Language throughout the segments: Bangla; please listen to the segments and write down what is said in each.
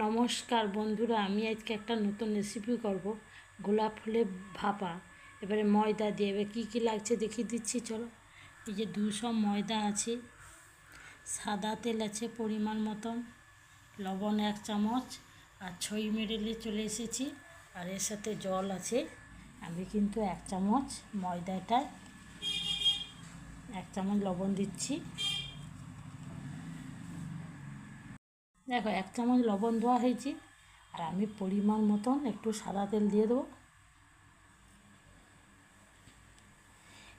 নমস্কার বন্ধুরা, আমি আজকে একটা নতুন রেসিপি করব। গোলাপ ফুলের ভাপা, এবারে ময়দা দিয়ে, এবার কী কী লাগছে দেখিয়ে দিচ্ছি, চলো। এই যে দুশো ময়দা আছে, সাদা তেল আছে পরিমাণ মতন, লবণ এক চামচ, আর ছই মেডেলে চলে এসেছি, আর এর সাথে জল আছে, আমি কিন্তু এক চামচ ময়দাটায় এক চামচ লবণ দিচ্ছি। দেখো এক চামচ লবণ দেওয়া হয়েছে, আর আমি পরিমাণ মতন একটু সাদা তেল দিয়ে দেবো।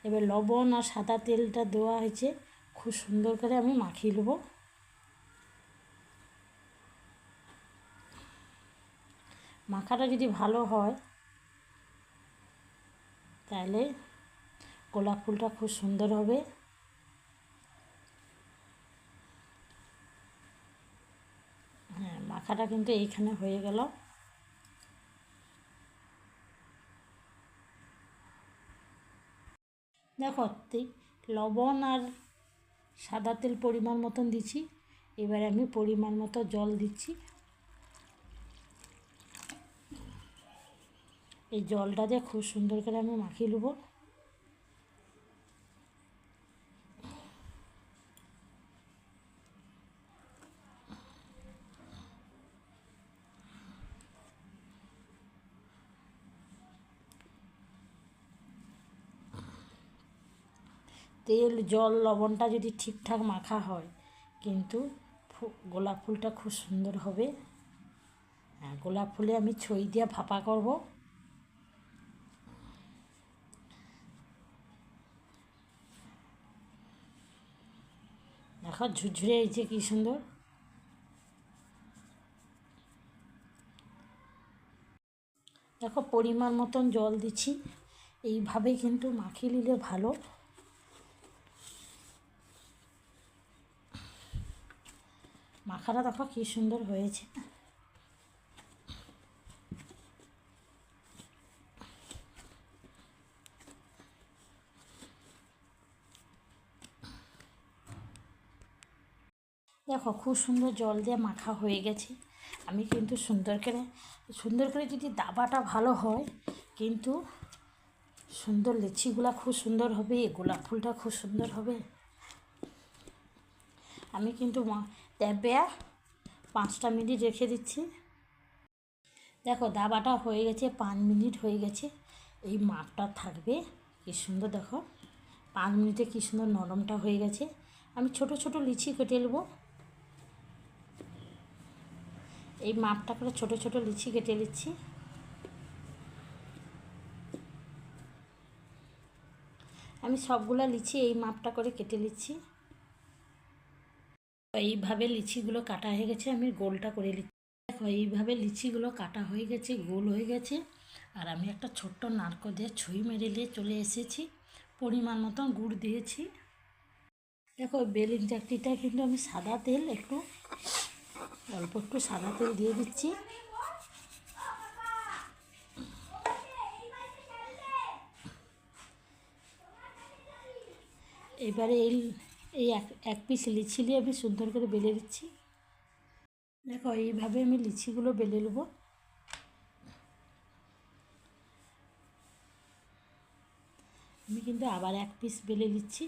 এবার লবণ আর সাদা তেলটা দেওয়া হয়েছে, খুব সুন্দর করে আমি মাখিয়ে নেব। মাখাটা যদি ভালো হয়, তাহলে গোলাপ ফুলটা খুব সুন্দর হবে। হ্যাঁ কিন্তু এইখানে হয়ে গেল। দেখো লবণ আর সাদা তেল পরিমাণ মতন দিচ্ছি। এবারে আমি পরিমাণ মতো জল দিচ্ছি। এই জলটা দিয়ে খুব সুন্দর করে আমি মাখিয়ে নেব। তেল, জল, লবণটা যদি ঠিকঠাক মাখা হয়, কিন্তু গোলাপ ফুলটা খুব সুন্দর হবে। হ্যাঁ গোলাপ ফুলে আমি ছই দিয়ে ফাঁপা করব। দেখো, ঝুরঝুরে যে কী সুন্দর। দেখো, পরিমাণ মতন জল দিচ্ছি। এইভাবেই কিন্তু মাখিয়ে নিলে ভালো। মাখাটা দেখো কী সুন্দর হয়েছে। দেখো খুব সুন্দর জল দিয়ে মাখা হয়ে গেছে। আমি কিন্তু সুন্দর করে সুন্দর করে যদি দাবাটা ভালো হয়, কিন্তু সুন্দর লিচিগুলা খুব সুন্দর হবে, গোলাপ ফুলটা খুব সুন্দর হবে। আমি কিন্তু ট্যাবে পাঁচটা মিনিট রেখে দিচ্ছি। দেখো দাবাটা হয়ে গেছে, পাঁচ মিনিট হয়ে গেছে। এই মাপটা থাকবে, কি সুন্দর দেখো। পাঁচ মিনিটে কী সুন্দর নরমটা হয়ে গেছে। আমি ছোট ছোট লিচি কেটে নেব। এই মাপটা করে ছোট ছোট লিচি কেটে নিচ্ছি। আমি সবগুলা লিচি এই মাপটা করে কেটে নিচ্ছি। এইভাবে লিচিগুলো কাটা হয়ে গেছে, আমি গোলটা করে নিচ্ছি দেখো এইভাবে লিচিগুলো কাটা হয়ে গেছে, গোল হয়ে গেছে। আর আমি একটা ছোট্ট নারকো দিয়ে ছুঁই মেরে নিয়ে চলে এসেছি, পরিমাণ মতন গুড় দিয়েছি। দেখো বেলিন চাকরিটা কিন্তু আমি সাদা তেল, একটু অল্প একটু সাদা তেল দিয়ে দিচ্ছি। এবারে এই এই এক এক পিস লিচি নিয়ে আমি সুন্দর করে বেলে দিচ্ছি দেখো, এইভাবে আমি লিচিগুলো বেলে নেব। আমি কিন্তু আবার এক পিস বেলে দিচ্ছি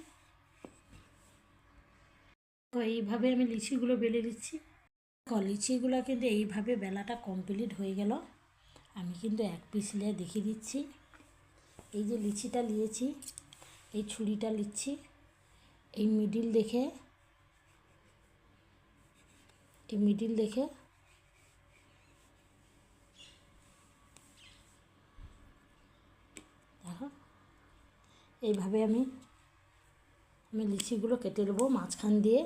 এইভাবে আমি লিচিগুলো বেলে দিচ্ছি লিচিগুলো কিন্তু এইভাবে বেলাটা কমপ্লিট হয়ে গেল। আমি কিন্তু এক পিস নিয়ে দেখিয়ে দিচ্ছি। এই যে লিচিটা নিয়েছি, এই ছুরিটা নিচ্ছি। এই মিডিল দেখে, এই মিডিল দেখে এইভাবে আমি আমি লিচিগুলো কেটে নেব মাঝখান দিয়ে।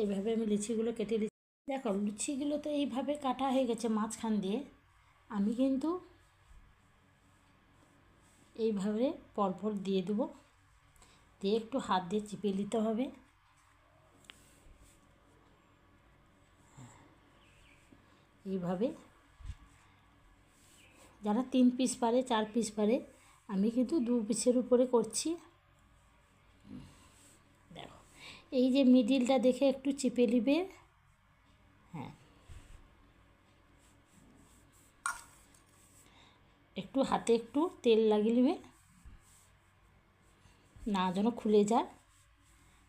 এইভাবে আমি লিচিগুলো কেটে দিচ্ছি দেখো, লুচিগুলো তো এইভাবে কাটা হয়ে গেছে মাঝখান দিয়ে। আমি কিন্তু এইভাবে পরপর দিয়ে দেবো। দিয়ে একটু হাত দিয়ে চিপে নিতে হবে। এইভাবে যারা তিন পিস পারে, চার পিস পারে, আমি কিন্তু দু পিসের উপরে করছি। দেখো, এই যে মিডিলটা দেখে একটু চিপে নিবে হ্যাঁ একটু হাতে একটু তেল লাগিয়ে নেবে। না যেন খুলে যায়।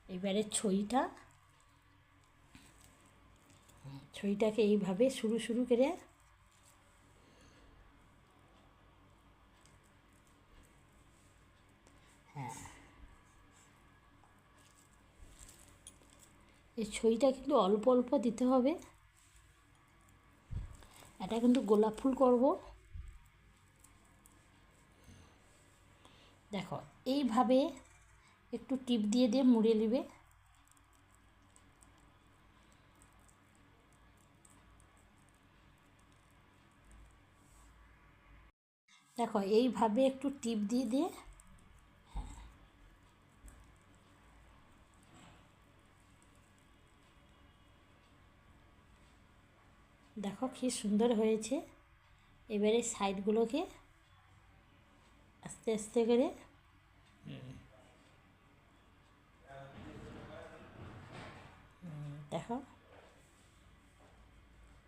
এবারে ছইটা। ছইটাকে এইভাবে শুরু শুরু করে হ্যাঁ। এই ছইটা কিন্তু অল্প অল্প দিতে হবে। এটা কিন্তু গোলাপ ফুল করব। দেখো, এইভাবে একটু টিপ দিয়ে দিয়ে মুড়ে নেবে। দেখো, এইভাবে একটু টিপ দিয়ে দিয়ে দেখো কি সুন্দর হয়েছে। এবারে সাইডগুলোকে আস্তে আস্তে করে দেখো।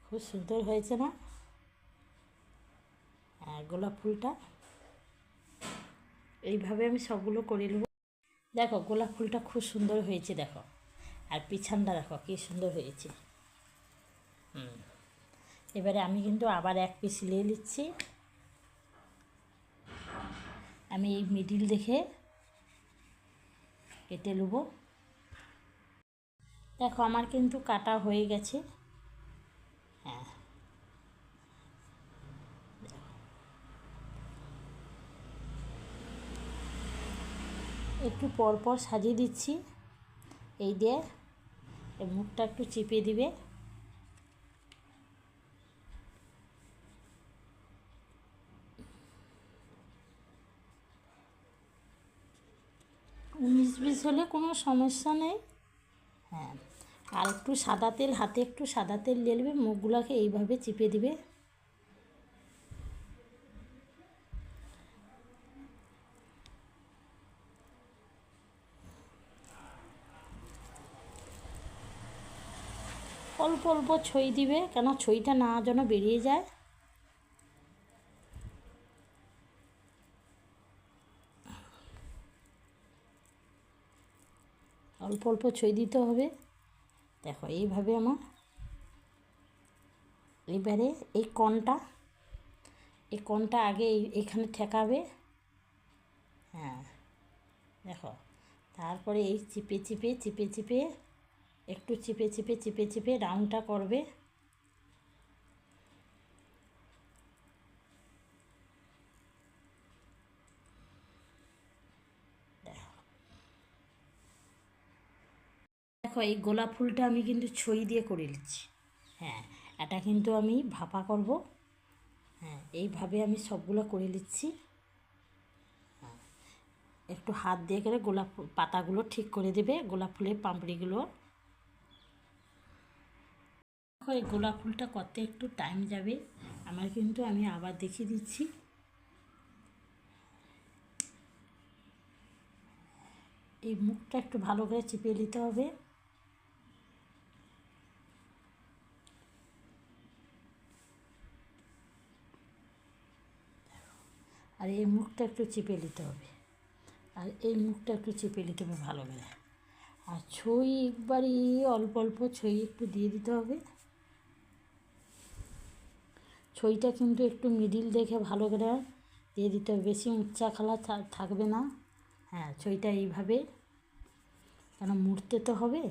খুব সুন্দর হয়েছে না? হ্যাঁ গোলাপ ফুলটা? এইভাবে আমি সবগুলো করে নেব। দেখো, গোলাপ ফুলটা খুব সুন্দর হয়েছে, দেখো। আর পিছনটা দেখো, কী সুন্দর হয়েছে। হুম। এবারে আমি কিন্তু আবার এক পিস নিয়ে নিচ্ছি। আমি এই মিডিল দেখে কেটে নেব। দেখো, আমার কিন্তু কাটা হয়ে গেছে। হ্যাঁ। একটু পর পর সাজিয়ে দিচ্ছি। এই দিয়ে মুখটা একটু চিপে দিবে। উনিশ বিশ হলে কোনো সমস্যা নেই। হ্যাঁ। আর একটু সাদা তেল, হাতে একটু সাদা তেল লেলবে মুখগুলোকে এইভাবে চিপে দিবে। অল্প অল্প ছই দিবে, কেন ছইটা না যেন বেরিয়ে যায়। অল্প অল্প ছই দিতে হবে। দেখো, এইভাবে আমার এবারে এই কনটা এই কনটা আগে এখানে ঠেকাবে। হ্যাঁ দেখো, তারপরে এই চিপে চিপে চিপে চিপে, একটু চিপে চিপে চিপে চিপে, রাউন্ডটা করবে। দেখো, এই গোলাপ ফুলটা আমি কিন্তু ছই দিয়ে করে নিচ্ছি। হ্যাঁ এটা কিন্তু আমি ভাপা করব। হ্যাঁ এইভাবে আমি সবগুলো করে নিচ্ছি। হ্যাঁ একটু হাত দিয়ে করে গোলাপ পাতাগুলো ঠিক করে দেবে, গোলাপ ফুলের পাঁপড়িগুলো। এই গোলাপ ফুলটা করতে একটু টাইম যাবে। আমার কিন্তু আমি আবার দেখিয়ে দিচ্ছি। এই মুখটা একটু ভালো করে চিপিয়ে নিতে হবে। আর এই মুখটা একটু চেপে নিতে হবে। আর এই মুখটা একটু চেপে নিতে হবে ভালো করে আর ছই একবারই অল্প অল্প ছই একটু দিয়ে দিতে হবে। ছইটা কিন্তু একটু মিডিল দেখে ভালো করে দিয়ে দিতে হবে। বেশি উচ্চা খালা থাকবে না। হ্যাঁ ছইটা এইভাবে। কেন মুড়তে তো হবে।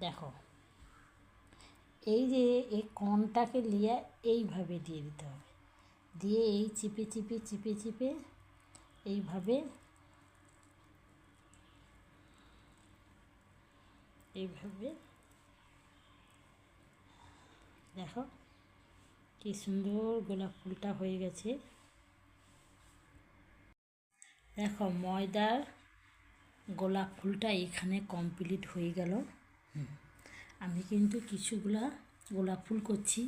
দেখো, এই যে এই কনটাকে নিয়ে এইভাবে দিয়ে দিতে হবে। দিয়ে এই চিপে চিপে চিপে চিপে এইভাবে এইভাবে দেখো কি সুন্দর গোলাপ ফুলটা হয়ে গেছে। দেখো ময়দার গোলাপ ফুলটা এখানে কমপ্লিট হয়ে গেল। আমি কিন্তু কিছুগুলা গোলাপ ফুল করছি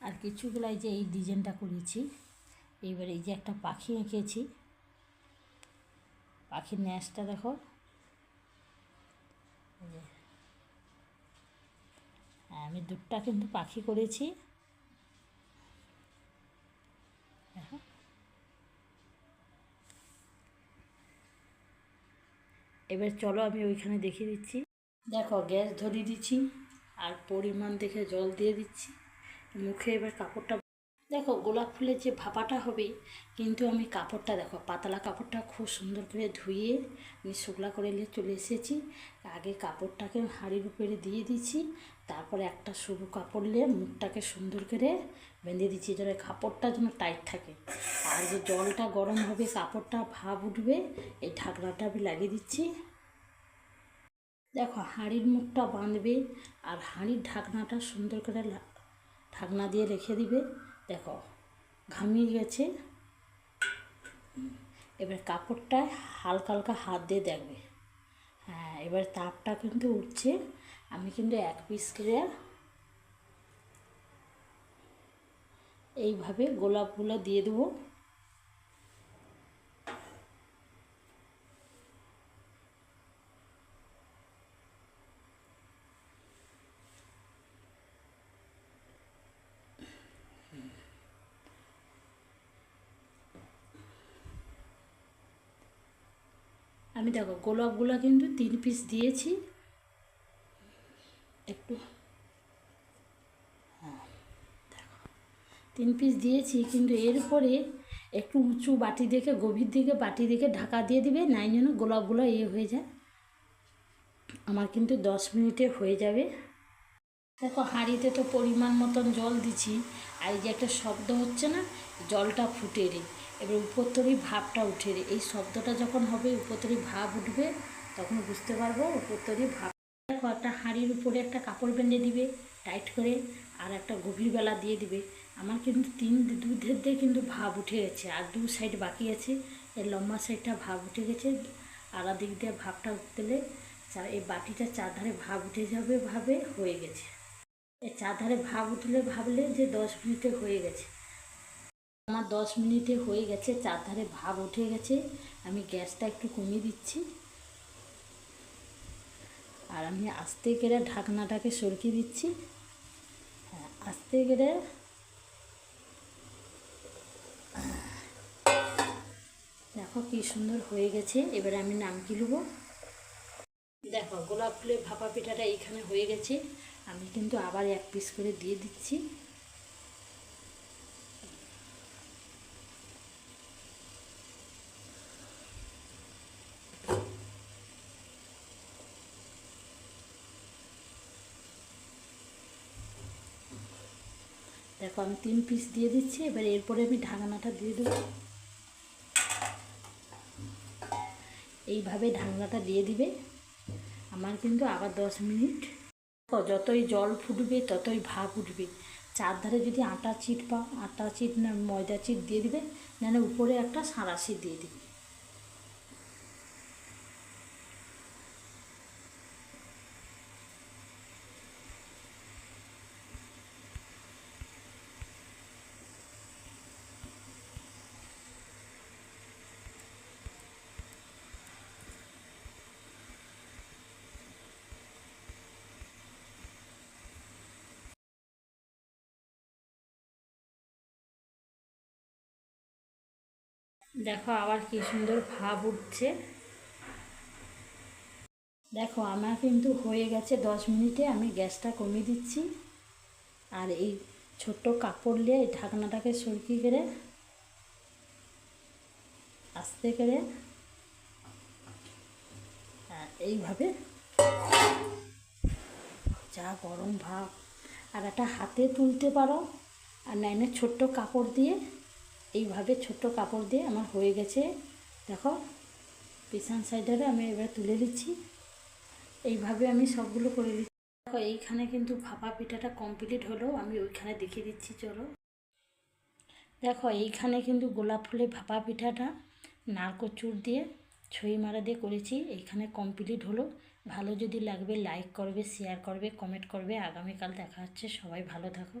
আর কিছুগুলাই যে এই ডিজাইনটা করেছি এইবার এই যে একটা পাখি এঁকেছি। পাখির ন্যাসটা দেখো। হ্যাঁ, আমি দুধটা কিন্তু পাখি করেছি। এবার চলো আমি ওইখানে দেখিয়ে দিচ্ছি। দেখো, গ্যাস ধরিয়ে দিচ্ছি আর পরিমাণ দেখে জল দিয়ে দিচ্ছি। মুখে এবার কাপড়টা দেখো, গোলাপ ফুলের যে ভাপাটা হবে, কিন্তু আমি কাপড়টা দেখো, পাতলা কাপড়টা খুব সুন্দর করে ধুয়ে আমি শুকলা করে নিয়ে চলে এসেছি। আগে কাপড়টাকে হাঁড়ির উপরে দিয়ে দিচ্ছি তারপরে একটা সরু কাপড় নিয়ে মুখটাকে সুন্দর করে বেঁধে দিচ্ছি যেন কাপড়টা যেন টাইট থাকে। আর যে জলটা গরম হবে, কাপড়টা ভাব উঠবে, এই ঢাকনাটা আমি লাগিয়ে দিচ্ছি। দেখো, হাঁড়ির মুখটা বাঁধবে, আর হাঁড়ির ঢাকনাটা সুন্দর করে ঢাকনা দিয়ে রেখে দিবে। দেখো, ঘামিয়ে গেছে। এবার কাপড়টায় হালকা হালকা হাত দিয়ে দেখবে। হ্যাঁ এবার তাপটা কিন্তু উঠছে। আমি কিন্তু এক পিস করে এইভাবে গোলাপগুলো দিয়ে দেবো। আমি দেখো গোলাপগুলো কিন্তু তিন পিস দিয়েছি। একটু হ্যাঁ, দেখো। তিন পিস দিয়েছি কিন্তু এরপরে একটু উঁচু বাটি দেখে গভীর দিকে বাটি দিকে ঢাকা দিয়ে দিবে নাই যেন গোলাপগুলো এ হয়ে যায়। আমার কিন্তু দশ মিনিটে হয়ে যাবে। দেখো হাঁড়িতে তো পরিমাণ মতন জল দিচ্ছি আর এই যে একটা শব্দ হচ্ছে না জলটা ফুটে রে। এবার উপরতরি ভাবটা উঠে এই শব্দটা যখন হবে, উপরতরি ভাব উঠবে, তখন বুঝতে পারব উপরতরি ভাব দেখো, একটা হাঁড়ির উপরে একটা কাপড় বেঁধে দিবে, টাইট করে, আর একটা গভীর বেলা দিয়ে দিবে। আমার কিন্তু তিন, দুধের দিয়ে কিন্তু ভাব উঠে গেছে, আর দু সাইড বাকি আছে। এর লম্বা সাইডটা ভাব উঠে গেছে, আর দিক দিয়ে ভাবটা উঠতেলে এই বাটিটা চারধারে ভাব উঠে যাবে, ভাবে হয়ে গেছে। এই চারধারে ভাব উঠলে, ভাবলে যে দশ মিনিটে হয়ে গেছে। আমার দশ মিনিটে হয়ে গেছে, চারধারে ভাব উঠে গেছে। আমি গ্যাসটা একটু কমিয়ে দিচ্ছি। আর আমি আস্তে করে ঢাকনাটাকে সরকিয়ে দিচ্ছি। হ্যাঁ আস্তে করে। দেখো কি সুন্দর হয়ে গেছে। এবারে আমি নামকি নেব দেখো, গোলাপ ফুলের ভাপা পিঠাটা এইখানে হয়ে গেছে। আমি কিন্তু আবার এক পিস করে দিয়ে দিচ্ছি। দেখো, আমি তিন পিস দিয়ে দিচ্ছি, এবার এরপরে আমি ঢাকনাটা দিয়ে দেবো। এইভাবে ঢাকনাটা দিয়ে দিবে। আমার কিন্তু আবার দশ মিনিট। যতই জল ফুটবে, ততই ভাপ উঠবে। চারধারে যদি আটা চিট পাও, আটা চিট না, ময়দা চিট দিয়ে দিবে না উপরে একটা সাঁড়াশি দিয়ে দিবে। দেখো আবার কি সুন্দর ভাব উঠছে। দেখো আমার কিন্তু হয়ে গেছে দশ মিনিটে আমি গ্যাসটা কমিয়ে দিচ্ছি। আর এই ছোট্ট কাপড় নিয়ে এই ঢাকনাটাকে সরকি করে আস্তে করে হ্যাঁ, এইভাবে যা গরম ভাব। আর একটা হাতে তুলতে পারো। আর নাইনে ছোট্ট কাপড় দিয়ে এইভাবে ছোট্ট কাপড় দিয়ে আমার হয়ে গেছে। দেখো, পিছন সাইডারে আমি এবার তুলে দিচ্ছি এইভাবে আমি সবগুলো করে দিচ্ছি দেখো, এইখানে কিন্তু ভাপা পিঠাটা কমপ্লিট হলো, আমি ওইখানে দেখিয়ে দিচ্ছি, চলো। দেখো, এইখানে কিন্তু গোলাপ ফুলের ভাপা পিঠাটা নারকোল চুর দিয়ে ছই মারা দিয়ে করেছি, এইখানে কমপ্লিট হলো। ভালো যদি লাগবে লাইক করবে শেয়ার করবে কমেন্ট করবে। আগামীকাল দেখা হচ্ছে, সবাই ভালো থাকো।